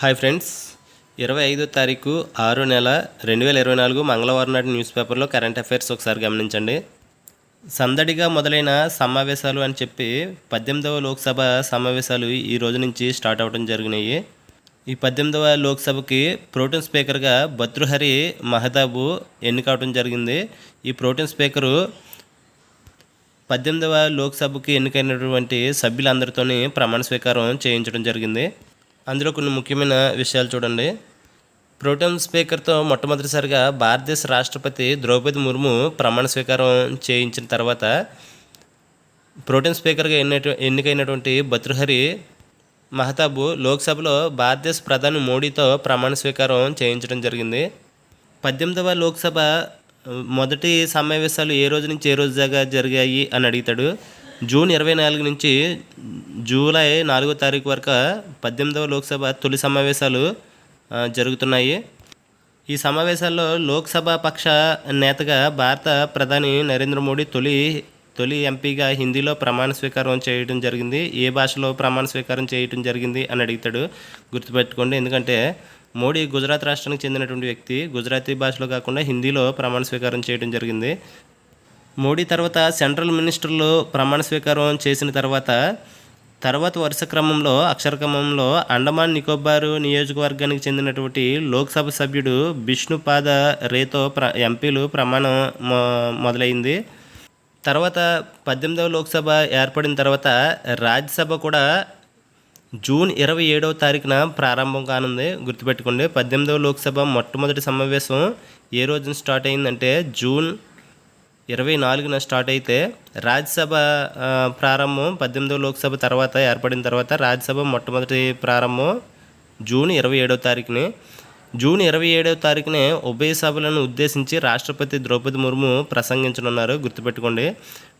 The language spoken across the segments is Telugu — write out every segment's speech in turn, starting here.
Hi friends. ఇరవై ఐదో తారీఖు ఆరో నెల రెండు వేల ఇరవై నాలుగు మంగళవారం నాటి న్యూస్ పేపర్లో కరెంట్ అఫైర్స్ ఒకసారి గమనించండి. సందడిగా మొదలైన సమావేశాలు అని చెప్పి పద్దెనిమిదవ లోక్సభ సమావేశాలు ఈ రోజు నుంచి స్టార్ట్ అవ్వడం జరిగినాయి. ఈ పద్దెనిమిదవ లోక్సభకి ప్రోటీన్ స్పీకర్గా భద్రుహరి మహతాబు ఎన్నికవడం జరిగింది. ఈ ప్రోటీన్ స్పీకరు పద్దెనిమిదవ లోక్సభకి ఎన్నికైనటువంటి సభ్యులందరితోని ప్రమాణ స్వీకారం చేయించడం జరిగింది. అందులో కొన్ని ముఖ్యమైన విషయాలు చూడండి. ప్రోటోన్ స్పీకర్తో మొట్టమొదటిసారిగా భారతదేశ రాష్ట్రపతి ద్రౌపది ముర్ము ప్రమాణ స్వీకారం చేయించిన తర్వాత ప్రోటోన్ స్పీకర్గా ఎన్నట ఎన్నికైనటువంటి భతృహరి మహతాబు లోక్సభలో భారతదేశ ప్రధాని మోడీతో ప్రమాణ స్వీకారం చేయించడం జరిగింది. పద్దెనిమిదవ లోక్సభ మొదటి సమావేశాలు ఏ రోజు నుంచి ఏ రోజు దాకా జరిగాయి అని అడుగుతాడు. జూన్ ఇరవై నాలుగు నుంచి జూలై నాలుగో తారీఖు వరకు పద్దెనిమిదవ లోక్సభ తొలి సమావేశాలు జరుగుతున్నాయి. ఈ సమావేశాల్లో లోక్సభ పక్ష నేతగా భారత ప్రధాని నరేంద్ర మోడీ తొలి తొలి ఎంపీగా హిందీలో ప్రమాణ స్వీకారం చేయడం జరిగింది. ఏ భాషలో ప్రమాణ స్వీకారం చేయడం జరిగింది అని అడుగుతాడు గుర్తుపెట్టుకోండి. ఎందుకంటే మోడీ గుజరాత్ రాష్ట్రానికి చెందినటువంటి వ్యక్తి గుజరాతీ భాషలో కాకుండా హిందీలో ప్రమాణ స్వీకారం చేయడం జరిగింది. మోడీ తర్వాత సెంట్రల్ మినిస్టర్లు ప్రమాణ స్వీకారం చేసిన తర్వాత తర్వాత వరుస క్రమంలో అక్షర క్రమంలో అండమాన్ నికోబార్ నియోజకవర్గానికి చెందినటువంటి లోక్సభ సభ్యుడు విష్ణుపాద రేతో ప్ర ఎంపీలు ప్రమాణం మొ మొదలైంది. తర్వాత పద్దెనిమిదవ లోక్సభ ఏర్పడిన తర్వాత రాజ్యసభ కూడా జూన్ ఇరవై ఏడవ తారీఖున ప్రారంభం కానుంది. గుర్తుపెట్టుకోండి పద్దెనిమిదవ లోక్సభ మొట్టమొదటి సమావేశం ఏ రోజున స్టార్ట్ అయిందంటే జూన్ ఇరవై నాలుగున స్టార్ట్ అయితే రాజ్యసభ ప్రారంభం పద్దెనిమిదో లోక్సభ తర్వాత ఏర్పడిన తర్వాత రాజ్యసభ మొట్టమొదటి ప్రారంభం జూన్ ఇరవై ఏడవ తారీఖుని. జూన్ ఇరవై ఏడవ తారీఖునే ఉభయ సభలను ఉద్దేశించి రాష్ట్రపతి ద్రౌపది ముర్ము ప్రసంగించనున్నారు. గుర్తుపెట్టుకోండి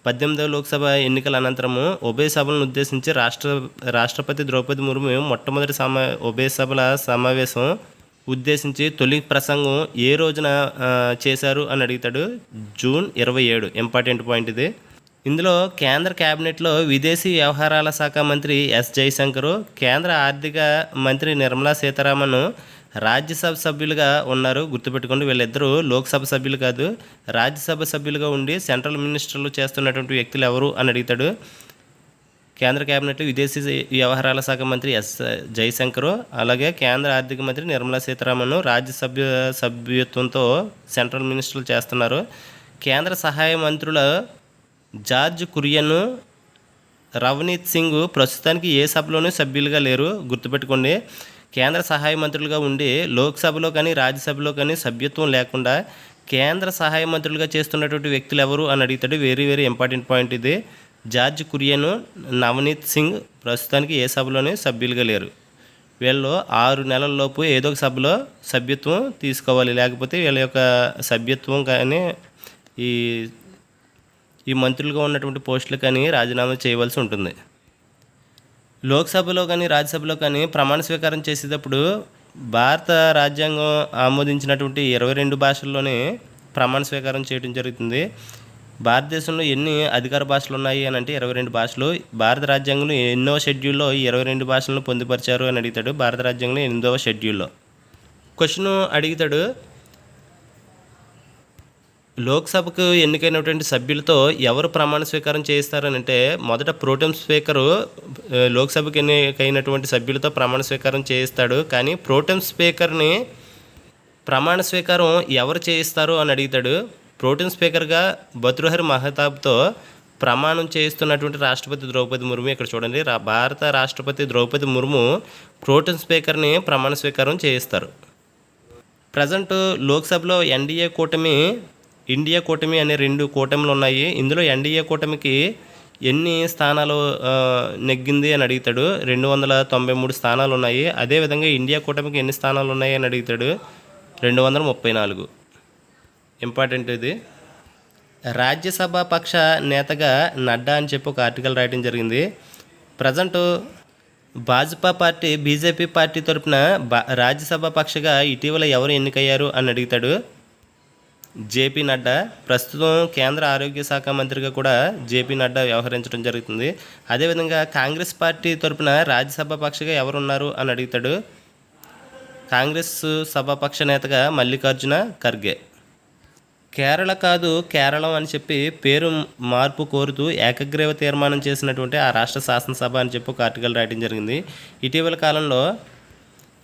పద్దెనిమిదవ లోక్సభ ఎన్నికల అనంతరము ఉభయ సభలను ఉద్దేశించి రాష్ట్ర రాష్ట్రపతి ద్రౌపది ముర్ము మొట్టమొదటి సమా ఉభయ సభల సమావేశం ఉద్దేశించి తొలి ప్రసంగం ఏ రోజున చేశారు అని అడుగుతాడు. జూన్ ఇరవై ఏడు ఇంపార్టెంట్ పాయింట్ ఇది. ఇందులో కేంద్ర కేబినెట్లో విదేశీ వ్యవహారాల శాఖ మంత్రి ఎస్ జయశంకర్ కేంద్ర ఆర్థిక మంత్రి నిర్మలా సీతారామన్ రాజ్యసభ సభ్యులుగా ఉన్నారు. గుర్తుపెట్టుకోండి వీళ్ళిద్దరూ లోక్సభ సభ్యులు కాదు. రాజ్యసభ సభ్యులుగా ఉండి సెంట్రల్ మినిస్టర్లు చేస్తున్నటువంటి వ్యక్తులు ఎవరు అని అడుగుతాడు. కేంద్ర కేబినెట్లో విదేశీ వ్యవహారాల శాఖ మంత్రి ఎస్ జయశంకర్ అలాగే కేంద్ర ఆర్థిక మంత్రి నిర్మలా సీతారామన్ రాజ్యసభ్య సభ్యత్వంతో సెంట్రల్ మినిస్టర్లు చేస్తున్నారు. కేంద్ర సహాయ మంత్రుల జార్జ్ కురియన్ రవనీత్ సింగ్ ప్రస్తుతానికి ఏ సభలోనూ సభ్యులుగా లేరు గుర్తుపెట్టుకోండి. కేంద్ర సహాయ మంత్రులుగా ఉండి లోక్సభలో కానీ రాజ్యసభలో కానీ సభ్యత్వం లేకుండా కేంద్ర సహాయ మంత్రులుగా చేస్తున్నటువంటి వ్యక్తులు ఎవరు అని అడుగుతాడు వెరీ వెరీ ఇంపార్టెంట్ పాయింట్ ఇది. జార్జ్ కురియన్ నవనీత్ సింగ్ ప్రస్తుతానికి ఏ సభలోనే సభ్యులుగా లేరు. వీళ్ళు ఆరు నెలల్లోపు ఏదో ఒక సభలో సభ్యత్వం తీసుకోవాలి. లేకపోతే వీళ్ళ యొక్క సభ్యత్వం కానీ ఈ ఈ మంత్రులుగా ఉన్నటువంటి పోస్టులు కానీ రాజీనామా చేయవలసి ఉంటుంది. లోక్సభలో కానీ రాజ్యసభలో కానీ ప్రమాణ స్వీకారం చేసేటప్పుడు భారత రాజ్యాంగం ఆమోదించినటువంటి ఇరవై రెండు భాషల్లోనే ప్రమాణ స్వీకారం చేయడం జరుగుతుంది. భారతదేశంలో ఎన్ని అధికార భాషలు ఉన్నాయి అని అంటే ఇరవై రెండు భాషలు. భారత రాజ్యాంగంలో ఎన్నో షెడ్యూల్లో ఈ ఇరవై రెండు భాషలను పొందుపరిచారు అని అడుగుతాడు భారత రాజ్యాంగంలో ఎనిమిదవ షెడ్యూల్లో. క్వశ్చన్ అడుగుతాడు లోక్సభకు ఎన్నికైనటువంటి సభ్యులతో ఎవరు ప్రమాణ స్వీకారం చేయిస్తారని అంటే మొదట ప్రోటెం స్పీకరు లోక్సభకు ఎన్నికైనటువంటి సభ్యులతో ప్రమాణ స్వీకారం చేయిస్తాడు. కానీ ప్రోటెం స్పీకర్ని ప్రమాణ స్వీకారం ఎవరు చేయిస్తారు అని అడుగుతాడు ప్రోటీన్ స్పీకర్గా భతృహరి మహతాబ్తో ప్రమాణం చేయిస్తున్నటువంటి రాష్ట్రపతి ద్రౌపది ముర్ము ఇక్కడ చూడండి. భారత రాష్ట్రపతి ద్రౌపది ముర్ము ప్రోటీన్ స్పీకర్ని ప్రమాణ స్వీకారం చేయిస్తారు. ప్రజెంట్ లోక్సభలో ఎన్డీఏ కూటమి ఇండియా కూటమి అనే రెండు కూటమిలు ఉన్నాయి. ఇందులో ఎన్డీఏ కూటమికి ఎన్ని స్థానాలు నెగ్గింది అని అడుగుతాడు. రెండు వందల తొంభై మూడు స్థానాలు ఉన్నాయి. అదేవిధంగా ఇండియా కూటమికి ఎన్ని స్థానాలు ఉన్నాయి అని అడుగుతాడు. రెండు వందల ముప్పై నాలుగు. ఇంపార్టెంట్ ఇది. రాజ్యసభ పక్ష నేతగా నడ్డా అని చెప్పి ఒక ఆర్టికల్ రాయడం జరిగింది. Present Bhajapa party BJP party తరపున రాజ్యసభ పక్షగా ఇటీవల ఎవరు ఎన్నికయ్యారు అని అడుగుతాడు జేపీ నడ్డా. ప్రస్తుతం కేంద్ర ఆరోగ్య శాఖ మంత్రిగా కూడా జేపీ నడ్డా వ్యవహరించడం జరుగుతుంది. అదేవిధంగా కాంగ్రెస్ పార్టీ తరపున రాజ్యసభ పక్షగా ఎవరున్నారు అని అడుగుతాడు కాంగ్రెస్ సభాపక్ష నేతగా మల్లికార్జున ఖర్గే. కేరళ కాదు కేరళం అని చెప్పి పేరు మార్పు కోరుతూ ఏకగ్రీవ తీర్మానం చేసినటువంటి ఆ రాష్ట్ర శాసనసభ అని చెప్పి ఒక ఆర్టికల్ రాయడం జరిగింది. ఇటీవల కాలంలో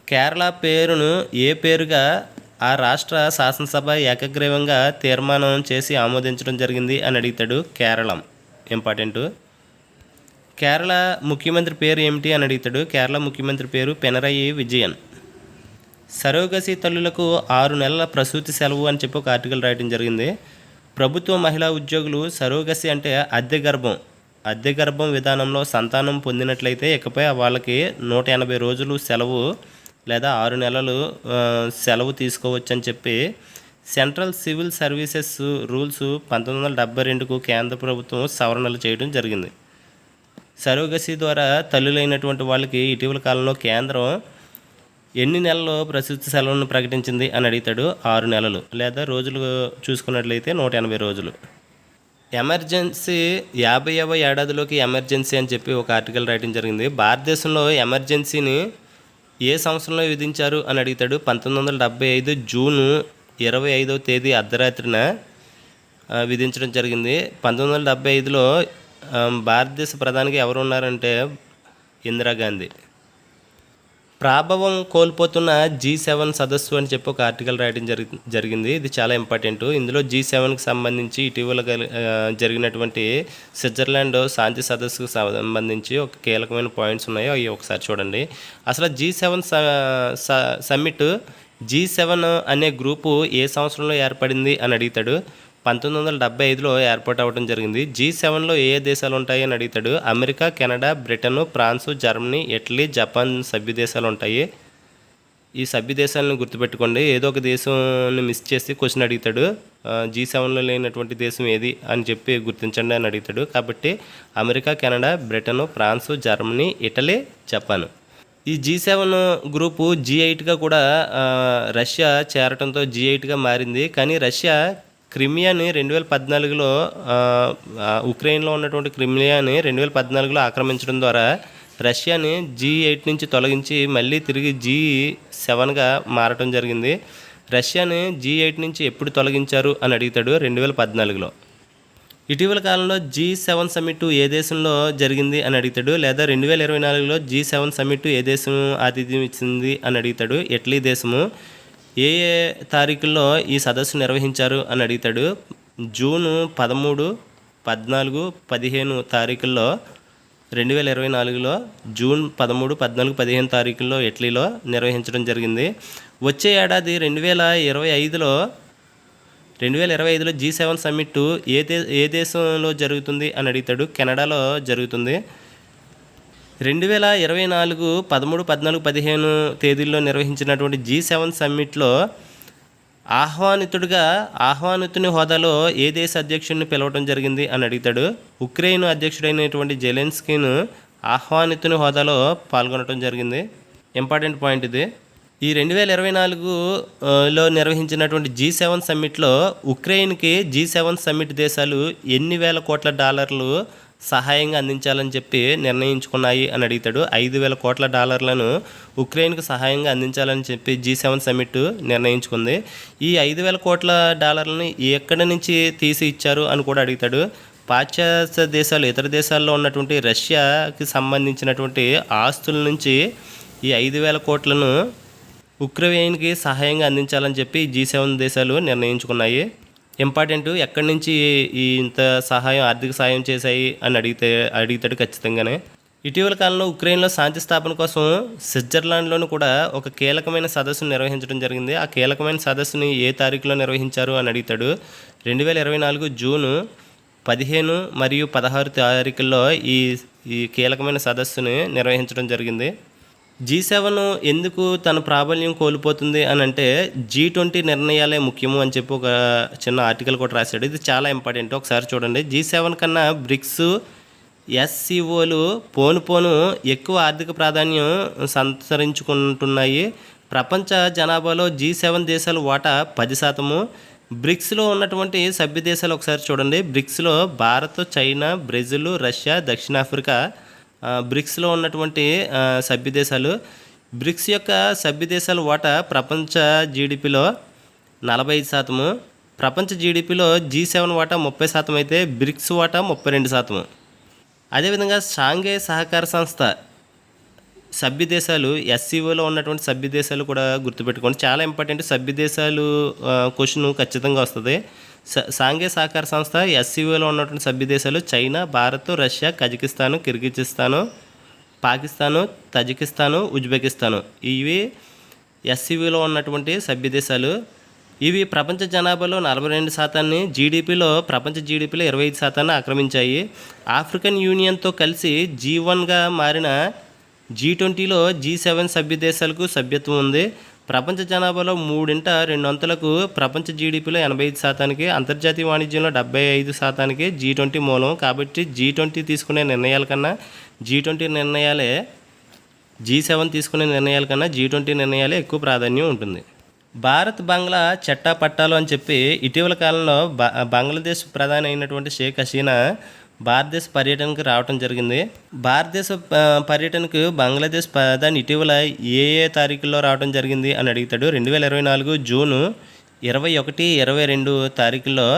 కేరళ పేరును ఏ పేరుగా ఆ రాష్ట్ర శాసనసభ ఏకగ్రీవంగా తీర్మానం చేసి ఆమోదించడం జరిగింది అని అడుగుతాడు కేరళం. ఇంపార్టెంట్. కేరళ ముఖ్యమంత్రి పేరు ఏమిటి అని అడుగుతాడు. కేరళ ముఖ్యమంత్రి పేరు పినరయి విజయన్. సరోగసి తల్లులకు ఆరు నెలల ప్రసూతి సెలవు అని చెప్పి ఒక ఆర్టికల్ రాయడం జరిగింది. ప్రభుత్వ మహిళా ఉద్యోగులు సరోగసి అంటే అద్దె గర్భం. అద్దె గర్భం విధానంలో సంతానం పొందినట్లయితే ఇకపై వాళ్ళకి నూట ఎనభై రోజులు సెలవు లేదా ఆరు నెలలు సెలవు తీసుకోవచ్చు అని చెప్పి సెంట్రల్ సివిల్ సర్వీసెస్ రూల్స్ పంతొమ్మిది వందల డెబ్బై రెండుకు కేంద్ర ప్రభుత్వం సవరణలు చేయడం జరిగింది. సరోగసి ద్వారా తల్లులైనటువంటి వాళ్ళకి ఇటీవల కాలంలో కేంద్రం ఎన్ని నెలలు ప్రసూతి సెలవును ప్రకటించింది అని అడుగుతాడు ఆరు నెలలు లేదా రోజులు చూసుకున్నట్లయితే నూట ఎనభై రోజులు. ఎమర్జెన్సీ యాభైవ ఏడాదిలోకి ఎమర్జెన్సీ అని చెప్పి ఒక ఆర్టికల్ రాయడం జరిగింది. భారతదేశంలో ఎమర్జెన్సీని ఏ సంవత్సరంలో విధించారు అని అడుగుతాడు. పంతొమ్మిది వందల డెబ్బై ఐదు జూను ఇరవై ఐదవ తేదీ అర్ధరాత్రిన విధించడం జరిగింది. పంతొమ్మిది వందల డెబ్బై ఐదులో భారతదేశ ప్రధానికి ఎవరు ఉన్నారంటే ఇందిరాగాంధీ. ప్రాభవం కోల్పోతున్న జీ సెవెన్ సదస్సు అని చెప్పి ఒక ఆర్టికల్ రాయడం జరిగి జరిగింది. ఇది చాలా ఇంపార్టెంట్. ఇందులో జీ సెవెన్కి సంబంధించి ఇటీవల జరిగినటువంటి స్విట్జర్లాండ్ శాంతి సదస్సుకు సంబంధించి ఒక కీలకమైన పాయింట్స్ ఉన్నాయి అవి ఒకసారి చూడండి. అసలు G seven summit G seven అనే గ్రూపు ఏ సంవత్సరంలో ఏర్పడింది అని అడుగుతాడు. పంతొమ్మిది వందల డెబ్బై ఐదులో ఏర్పాటు అవ్వడం జరిగింది. జీ సెవెన్లో ఏ ఏ దేశాలు ఉంటాయి అని అడుగుతాడు. America Canada Britain France Germany Italy Japan సభ్య దేశాలు ఉంటాయి. ఈ సభ్య దేశాలను గుర్తుపెట్టుకోండి. ఏదో ఒక దేశాన్ని మిస్ చేసి క్వశ్చన్ అడుగుతాడు. జీ సెవెన్లో లేనటువంటి దేశం ఏది అని చెప్పి గుర్తించండి అని అడుగుతాడు. కాబట్టి America Canada Britain France Germany Italy Japan. ఈ జీ సెవెన్ గ్రూపు జీ ఎయిట్గా కూడా రష్యా చేరటంతో జీ ఎయిట్గా మారింది. కానీ రష్యా క్రిమియాని రెండు వేల పద్నాలుగులో ఉక్రెయిన్లో ఉన్నటువంటి క్రిమియాని రెండు వేల పద్నాలుగులో ఆక్రమించడం ద్వారా రష్యాని జీ ఎయిట్ నుంచి తొలగించి మళ్ళీ తిరిగి జీ సెవెన్గా మారటం జరిగింది. రష్యాని జీ ఎయిట్ నుంచి ఎప్పుడు తొలగించారు అని అడుగుతాడు రెండు వేల పద్నాలుగులో. ఇటీవల కాలంలో జీ సెవెన్ సమ్మిట్ ఏ దేశంలో జరిగింది అని అడుగుతాడు లేదా రెండు వేల ఇరవై నాలుగులో జీ సెవెన్ సమ్మిట్ ఏ దేశం ఆతిథ్యం ఇచ్చింది అని అడుగుతాడు. ఇటలీ దేశము ఏ ఏ తారీఖుల్లో ఈ సదస్సు నిర్వహించారు అని అడుగుతాడు. జూను పదమూడు పద్నాలుగు పదిహేను తారీఖుల్లో రెండు వేల ఇరవై నాలుగులో జూన్ పదమూడు పద్నాలుగు పదిహేను తారీఖుల్లో ఇటలీలో నిర్వహించడం జరిగింది. వచ్చే ఏడాది రెండు వేల ఇరవై ఐదులో రెండు వేల ఇరవై ఐదులో జీ సెవెన్ సమ్మిట్ ఏ దే ఏ దేశంలో జరుగుతుంది అని అడుగుతాడు. కెనడాలో జరుగుతుంది. రెండు వేల ఇరవై నాలుగు పదమూడు పద్నాలుగు పదిహేను తేదీల్లో నిర్వహించినటువంటి జీ సెవెన్ సమ్మిట్లో ఆహ్వానితుడిగా ఆహ్వానితుని హోదాలో ఏ దేశ అధ్యక్షుడిని పిలవడం జరిగింది అని అడుగుతాడు. ఉక్రెయిన్ అధ్యక్షుడైనటువంటి జెలెన్స్కీను ఆహ్వానితుని హోదాలో పాల్గొనడం జరిగింది. ఇంపార్టెంట్ పాయింట్ ఇది. ఈ రెండు వేల ఇరవై నాలుగులో నిర్వహించినటువంటి జీ సెవెన్ సమ్మిట్లో ఉక్రెయిన్కి జీ సెవెన్ సమ్మిట్ దేశాలు ఎన్ని వేల కోట్ల డాలర్లు సహాయంగా అందించాలని చెప్పి నిర్ణయించుకున్నాయి అని అడుగుతాడు. ఐదు వేల కోట్ల డాలర్లను ఉక్రెయిన్కు సహాయంగా అందించాలని చెప్పి జీ సెవెన్ సమ్మిట్ నిర్ణయించుకుంది. ఈ ఐదు వేల కోట్ల డాలర్లను ఎక్కడి నుంచి తీసి ఇచ్చారు అని కూడా అడుగుతాడు. పాశ్చాత్య దేశాలు ఇతర దేశాల్లో ఉన్నటువంటి రష్యాకి సంబంధించినటువంటి ఆస్తుల నుంచి ఈ ఐదు వేల కోట్లను ఉక్రెయిన్కి సహాయంగా అందించాలని చెప్పి జీ సెవెన్ దేశాలు నిర్ణయించుకున్నాయి. ఇంపార్టెంట్ ఎక్కడి నుంచి ఈ ఇంత సహాయం ఆర్థిక సహాయం చేశాయి అని అడిగితే అడుగుతాడు ఖచ్చితంగానే. ఇటీవల కాలంలో ఉక్రెయిన్లో శాంతి స్థాపన కోసం స్విట్జర్లాండ్లోనూ కూడా ఒక కీలకమైన సదస్సును నిర్వహించడం జరిగింది. ఆ కీలకమైన సదస్సుని ఏ తారీఖులో నిర్వహించారు అని అడుగుతాడు రెండు వేల ఇరవై నాలుగు జూను పదిహేను మరియు పదహారు తారీఖుల్లో ఈ ఈ కీలకమైన సదస్సుని నిర్వహించడం జరిగింది. జీ సెవెన్ ఎందుకు తన ప్రాబల్యం కోల్పోతుంది అని అంటే జీ ట్వంటీ నిర్ణయాలే ముఖ్యము అని చెప్పి ఒక చిన్న ఆర్టికల్ కూడా రాశాడు. ఇది చాలా ఇంపార్టెంట్. ఒకసారి చూడండి. జీ సెవెన్ కన్నా బ్రిక్స్ ఎస్సీఓలు పోను పోను ఎక్కువ ఆర్థిక ప్రాధాన్యం సంతరించుకుంటున్నాయి. ప్రపంచ జనాభాలో జీ సెవెన్ దేశాల వాటా పది శాతము. బ్రిక్స్లో ఉన్నటువంటి సభ్య దేశాలు ఒకసారి చూడండి. బ్రిక్స్లో భారత్ చైనా బ్రెజిల్ రష్యా దక్షిణాఫ్రికా బ్రిక్స్లో ఉన్నటువంటి సభ్యదేశాలు. బ్రిక్స్ యొక్క సభ్యదేశాలు వాటా ప్రపంచ జీడిపిలో నలభై ఐదు శాతము. ప్రపంచ జీడిపిలో జీ సెవెన్ వాటా ముప్పై శాతం అయితే బ్రిక్స్ వాటా ముప్పై రెండు శాతము. అదేవిధంగా షాంఘై సహకార సంస్థ సభ్యదేశాలు ఎస్సీఓలో ఉన్నటువంటి సభ్యదేశాలు కూడా గుర్తుపెట్టుకోండి. చాలా ఇంపార్టెంట్ సభ్యదేశాలు క్వశ్చన్ ఖచ్చితంగా వస్తుంది. స- సహకార సంస్థ ఎస్సీఓలో ఉన్నటువంటి సభ్య దేశాలు China Bharat Russia Kazakhstan Kyrgyzstan Pakistan Tajikistan Uzbekistan. ఇవి ఎస్సీవీలో ఉన్నటువంటి సభ్య దేశాలు ఇవి ప్రపంచ జనాభాలో నలభై రెండు శాతాన్ని జీడిపిలో ప్రపంచ జీడిపిలో ఇరవై ఐదు శాతాన్ని ఆక్రమించాయి. ఆఫ్రికన్ యూనియన్తో కలిసి జీ వన్గా మారిన జీ ట్వంటీలో జీ సెవెన్ సభ్య దేశాలకు సభ్యత్వం ఉంది. ప్రపంచ జనాభాలో మూడింట రెండు వంతులకు ప్రపంచ జీడిపిలో ఎనభై ఐదు శాతానికి అంతర్జాతీయ వాణిజ్యంలో డెబ్బై ఐదు శాతానికి జీ ట్వంటీ మూలం. కాబట్టి జీ ట్వంటీ తీసుకునే నిర్ణయాల కన్నా జీ ట్వంటీ నిర్ణయాలే జీ సెవెన్ తీసుకునే నిర్ణయాల కన్నా జీ ట్వంటీ నిర్ణయాలే ఎక్కువ ప్రాధాన్యం ఉంటుంది. భారత్ బంగ్లా చట్టా పట్టాలు అని చెప్పి ఇటీవల కాలంలో బంగ్లాదేశ్ ప్రధాని అయినటువంటి షేక్ హసీనా భారతదేశ పర్యటనకు రావటం జరిగింది. భారతదేశ పర్యటనకు బంగ్లాదేశ్ ప్రధాని ఇటీవల ఏ ఏ తారీఖుల్లో రావడం జరిగింది అని అడుగుతాడు. రెండు వేల ఇరవై నాలుగు జూను ఇరవై ఒకటి ఇరవై రెండు తారీఖుల్లో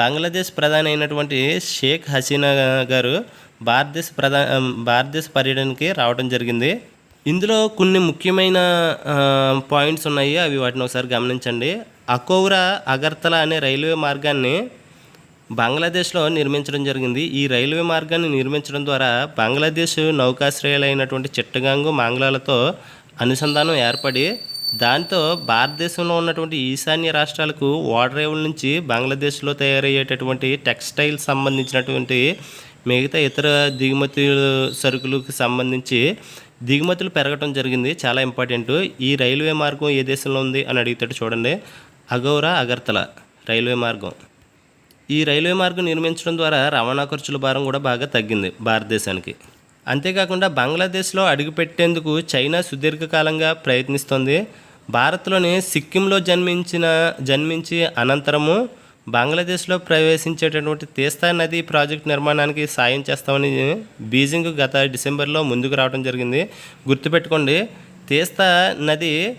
బంగ్లాదేశ్ ప్రధాని అయినటువంటి షేక్ హసీనా గారు భారతదేశ ప్రధా భారతదేశ పర్యటనకి రావడం జరిగింది. ఇందులో కొన్ని ముఖ్యమైన పాయింట్స్ ఉన్నాయి. అవి వాటిని ఒకసారి గమనించండి. అకౌరా అగర్తల అనే రైల్వే మార్గాన్ని బంగ్లాదేశ్లో నిర్మించడం జరిగింది. ఈ రైల్వే మార్గాన్ని నిర్మించడం ద్వారా బంగ్లాదేశ్ నౌకాశ్రయాలైనటువంటి చిట్టగాంగు మాంగ్లాలతో అనుసంధానం ఏర్పడి దాంతో భారతదేశంలో ఉన్నటువంటి ఈశాన్య రాష్ట్రాలకు ఓడరేవుల నుంచి బంగ్లాదేశ్లో తయారయ్యేటటువంటి టెక్స్టైల్ సంబంధించినటువంటి మిగతా ఇతర దిగుమతి సరుకులకు సంబంధించి దిగుమతులు పెరగటం జరిగింది. చాలా ఇంపార్టెంట్. ఈ రైల్వే మార్గం ఏ దేశంలో ఉంది అని అడుగుతాడు చూడండి. అగౌరా అగర్తల రైల్వే మార్గం. ఈ రైల్వే మార్గం నిర్మించడం ద్వారా రవాణా ఖర్చుల భారం కూడా బాగా తగ్గింది భారతదేశానికి. అంతేకాకుండా బంగ్లాదేశ్లో అడుగుపెట్టేందుకు చైనా సుదీర్ఘకాలంగా ప్రయత్నిస్తోంది. భారత్లోని సిక్కింలో జన్మించిన జన్మించి అనంతరము బంగ్లాదేశ్లో ప్రవేశించేటటువంటి తీస్తా నది ప్రాజెక్ట్ నిర్మాణానికి సాయం చేస్తామని బీజింగ్ గత డిసెంబర్లో ముందుకు రావడం జరిగింది. గుర్తుపెట్టుకోండి తీస్తా నది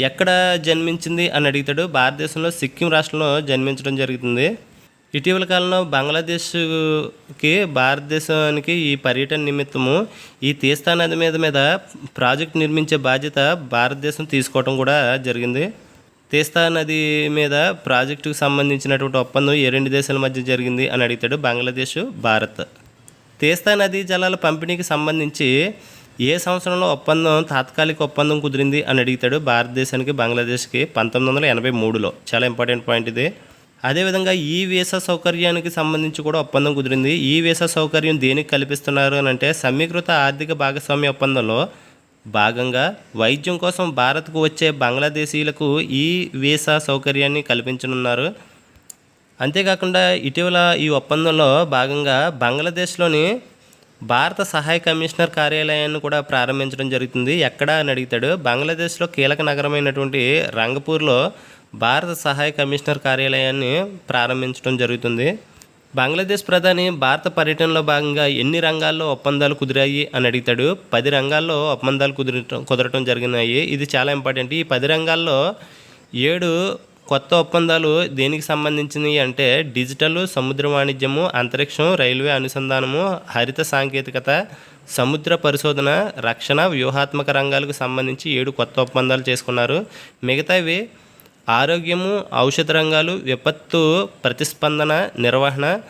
ఎక్కడ జన్మించింది అని అడుగుతాడు. భారతదేశంలో సిక్కిం రాష్ట్రంలో జన్మించడం జరుగుతుంది. ఇటీవల కాలంలో బంగ్లాదేశ్కి భారతదేశానికి ఈ పర్యటన నిమిత్తము ఈ తీస్తా నది మీద మీద ప్రాజెక్ట్ నిర్మించే బాధ్యత భారతదేశం తీసుకోవడం కూడా జరిగింది. తీస్తా నది మీద ప్రాజెక్టుకు సంబంధించినటువంటి ఒప్పందం ఏ రెండు దేశాల మధ్య జరిగింది అని అడుగుతాడు బంగ్లాదేశ్ భారత్. తీస్తా నదీ జలాల పంపిణీకి సంబంధించి ఏ సంవత్సరంలో ఒప్పందం తాత్కాలిక ఒప్పందం కుదిరింది అని అడుగుతాడు భారతదేశానికి బంగ్లాదేశ్కి పంతొమ్మిది వందల ఎనభై మూడులో. చాలా ఇంపార్టెంట్ పాయింట్ ఇది. అదేవిధంగా ఈ వీసా సౌకర్యానికి సంబంధించి కూడా ఒప్పందం కుదిరింది. ఈ వీసా సౌకర్యం దేనికి కల్పిస్తున్నారు అని అంటే సమీకృత ఆర్థిక భాగస్వామ్య ఒప్పందంలో భాగంగా వైద్యం కోసం భారత్కు వచ్చే బంగ్లాదేశీయులకు ఈ వీసా సౌకర్యాన్ని కల్పించనున్నారు. అంతేకాకుండా ఇటీవల ఈ ఒప్పందంలో భాగంగా బంగ్లాదేశ్లోని భారత సహాయ కమిషనర్ కార్యాలయాన్ని కూడా ప్రారంభించడం జరుగుతుంది. ఎక్కడ అని అడుగుతాడు బంగ్లాదేశ్లో కీలక నగరమైనటువంటి రంగపూర్లో భారత సహాయ కమిషనర్ కార్యాలయాన్ని ప్రారంభించడం జరుగుతుంది. బంగ్లాదేశ్ ప్రధాని భారత పర్యటనలో భాగంగా ఎన్ని రంగాల్లో ఒప్పందాలు కుదిరాయి అని అడుగుతాడు. పది రంగాల్లో ఒప్పందాలు కుదిరటం కుదరటం జరిగినాయి. ఇది చాలా ఇంపార్టెంట్. ఈ పది రంగాల్లో ఏడు కొత్త ఒప్పందాలు దేనికి సంబంధించినవి అంటే డిజిటల్ సముద్ర వాణిజ్యము అంతరిక్షం రైల్వే అనుసంధానము హరిత సాంకేతికత సముద్ర పరిశోధన రక్షణ వ్యూహాత్మక రంగాలకు సంబంధించి ఏడు కొత్త ఒప్పందాలు చేసుకున్నారు. మిగతావి ఆరోగ్యము ఔషధ రంగాలు విపత్తు ప్రతిస్పందన నిర్వహణ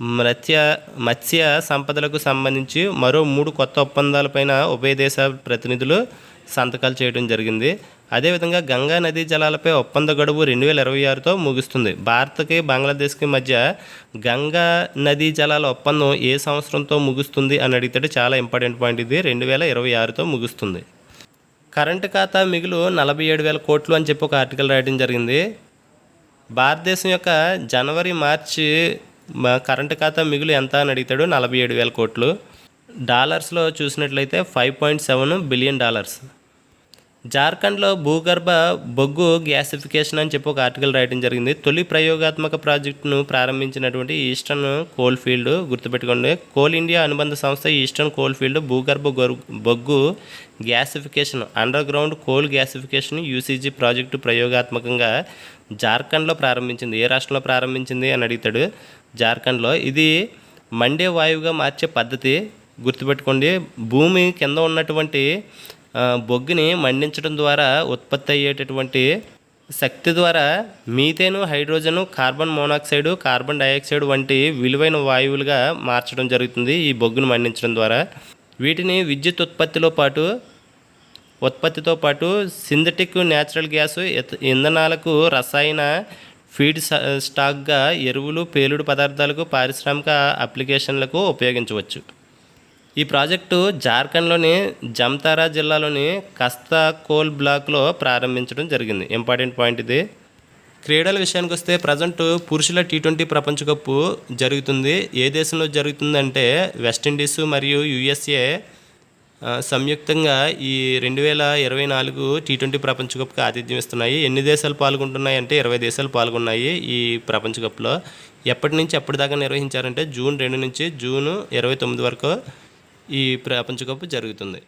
మత్స్య మత్స్య సంపదలకు సంబంధించి మరో మూడు కొత్త ఒప్పందాలపైన ఉభయ దేశాల ప్రతినిధులు సంతకాలు చేయడం జరిగింది. అదేవిధంగా గంగా నదీ జలాలపై ఒప్పంద గడువు రెండు వేల ఇరవై ఆరుతో ముగుస్తుంది. భారత్కి బంగ్లాదేశ్కి మధ్య గంగా నదీ జలాల ఒప్పందం ఏ సంవత్సరంతో ముగుస్తుంది అని అడిగితే చాలా ఇంపార్టెంట్ పాయింట్ ఇది. రెండు వేల ఇరవై ఆరుతో ముగుస్తుంది. కరెంటు ఖాతా మిగులు నలభై ఏడు వేల కోట్లు అని చెప్పి ఒక ఆర్టికల్ రాయడం జరిగింది. భారతదేశం యొక్క జనవరి మార్చి కరెంటు ఖాతా మిగులు ఎంత అని అడుగుతాడు నలభై ఏడు వేల కోట్లు. డాలర్స్లో చూసినట్లయితే five point seven billion dollars. జార్ఖండ్లో భూగర్భ బొగ్గు గ్యాసిఫికేషన్ అని చెప్పి ఒక ఆర్టికల్ రాయడం జరిగింది. తొలి ప్రయోగాత్మక ప్రాజెక్టును ప్రారంభించినటువంటి ఈస్టర్న్ కోల్ ఫీల్డ్ గుర్తుపెట్టుకోండి. కోల్ ఇండియా అనుబంధ సంస్థ ఈస్టర్న్ కోల్ ఫీల్డ్ భూగర్భ బొగ్గు gasification underground coal gasification UCG project ప్రయోగాత్మకంగా జార్ఖండ్లో ప్రారంభించింది. ఏ రాష్ట్రంలో ప్రారంభించింది అని అడుగుతాడు జార్ఖండ్లో. ఇది మండే వాయువుగా మార్చే పద్ధతి గుర్తుపెట్టుకోండి. భూమి కింద ఉన్నటువంటి బొగ్గుని మండించడం ద్వారా ఉత్పత్తి అయ్యేటటువంటి శక్తి ద్వారా methane hydrogen carbon monoxide carbon dioxide వంటి విలువైన వాయువులుగా మార్చడం జరుగుతుంది ఈ బొగ్గును మండించడం ద్వారా. వీటిని విద్యుత్ ఉత్పత్తిలో పాటు ఉత్పత్తితో పాటు సింథటిక్ న్యాచురల్ గ్యాస్ ఇంధనాలకు రసాయన ఫీడ్ స్టాక్గా ఎరువులు పేలుడు పదార్థాలకు పారిశ్రామిక అప్లికేషన్లకు ఉపయోగించవచ్చు. ఈ ప్రాజెక్టు జార్ఖండ్లోని జమ్తారా జిల్లాలోని కస్తా కోల్ బ్లాక్లో ప్రారంభించడం జరిగింది. ఇంపార్టెంట్ పాయింట్ ఇది. క్రీడల విషయానికి వస్తే ప్రజెంట్ పురుషుల టీ ట్వంటీ ప్రపంచ కప్పు జరుగుతుంది. ఏ దేశంలో జరుగుతుందంటే వెస్టిండీస్ మరియు యుఎస్ఏ సంయుక్తంగా ఈ రెండు వేల ఇరవై నాలుగు టీ ట్వంటీ ప్రపంచ కప్కి ఆతిథ్యం ఇస్తున్నాయి. ఎన్ని దేశాలు పాల్గొంటున్నాయి అంటే ఇరవై దేశాలు పాల్గొన్నాయి ఈ ప్రపంచ కప్లో. ఎప్పటి నుంచి ఎప్పటిదాకా నిర్వహించారంటే జూన్ రెండు నుంచి జూన్ ఇరవై తొమ్మిది వరకు ఈ ప్రపంచ కప్ జరుగుతుంది.